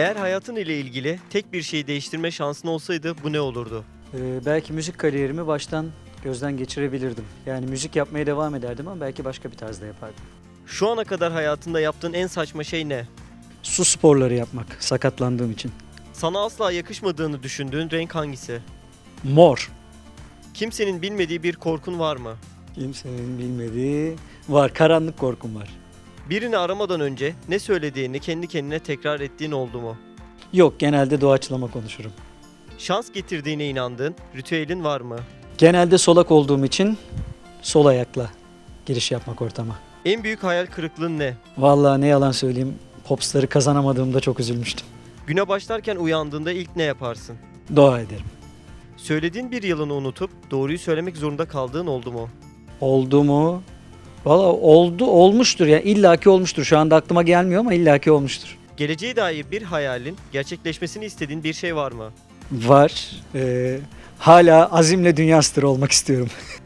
Eğer hayatın ile ilgili tek bir şeyi değiştirme şansın olsaydı bu ne olurdu? Ee, belki müzik kariyerimi baştan gözden geçirebilirdim. Yani müzik yapmaya devam ederdim ama belki başka bir tarzda yapardım. Şu ana kadar hayatında yaptığın en saçma şey ne? Su sporları yapmak sakatlandığım için. Sana asla yakışmadığını düşündüğün renk hangisi? Mor. Kimsenin bilmediği bir korkun var mı? Kimsenin bilmediği var. Karanlık korkum var. Birini aramadan önce ne söylediğini kendi kendine tekrar ettiğin oldu mu? Yok genelde doğaçlama konuşurum. Şans getirdiğine inandığın ritüelin var mı? Genelde solak olduğum için sol ayakla giriş yapmak ortama. En büyük hayal kırıklığın ne? Vallahi ne yalan söyleyeyim popsları kazanamadığımda çok üzülmüştüm. Güne başlarken uyandığında ilk ne yaparsın? Dua ederim. Söylediğin bir yalanı unutup doğruyu söylemek zorunda kaldığın oldu mu? Oldu mu? Valla oldu olmuştur ya illaki olmuştur. Şu anda aklıma gelmiyor ama illaki olmuştur. Geleceğe dair bir hayalin, gerçekleşmesini istediğin bir şey var mı? Var. Ee, hala azimle dünya starı olmak istiyorum.